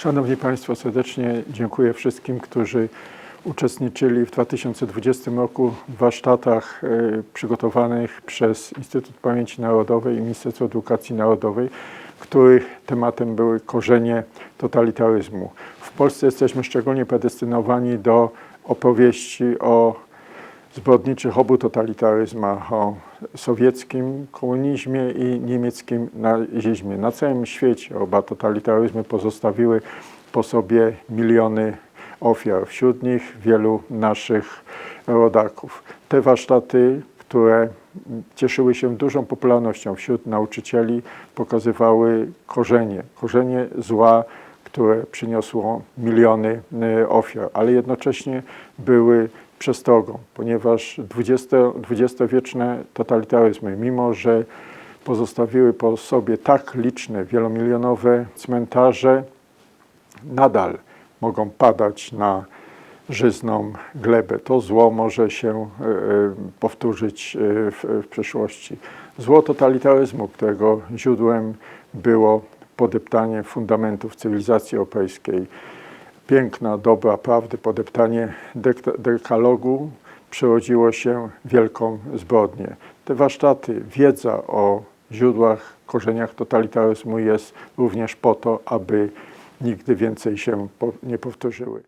Szanowni Państwo, serdecznie dziękuję wszystkim, którzy uczestniczyli w 2020 roku w warsztatach e, przygotowanych przez Instytut Pamięci Narodowej i Ministerstwo Edukacji Narodowej, których tematem były korzenie totalitaryzmu. W Polsce jesteśmy szczególnie predestynowani do opowieści o zbrodniczych obu totalitaryzmach, o sowieckim komunizmie i niemieckim nazizmie. Na całym świecie oba totalitaryzmy pozostawiły po sobie miliony ofiar, wśród nich wielu naszych rodaków. Te warsztaty, które cieszyły się dużą popularnością wśród nauczycieli, pokazywały korzenie, korzenie zła, które przyniosło miliony y, ofiar, ale jednocześnie były przestrogą, ponieważ 20, dwudziestowieczne totalitaryzmy, mimo że pozostawiły po sobie tak liczne, wielomilionowe cmentarze, nadal mogą padać na żyzną glebę. To zło może się e, e, powtórzyć e, w, w przyszłości. Zło totalitaryzmu, którego źródłem było podeptanie fundamentów cywilizacji europejskiej, piękna, dobra prawdy, podeptanie dek- dekalogu przerodziło się wielką zbrodnię. Te warsztaty, wiedza o źródłach, korzeniach totalitaryzmu jest również po to, aby nigdy więcej się nie powtórzyły.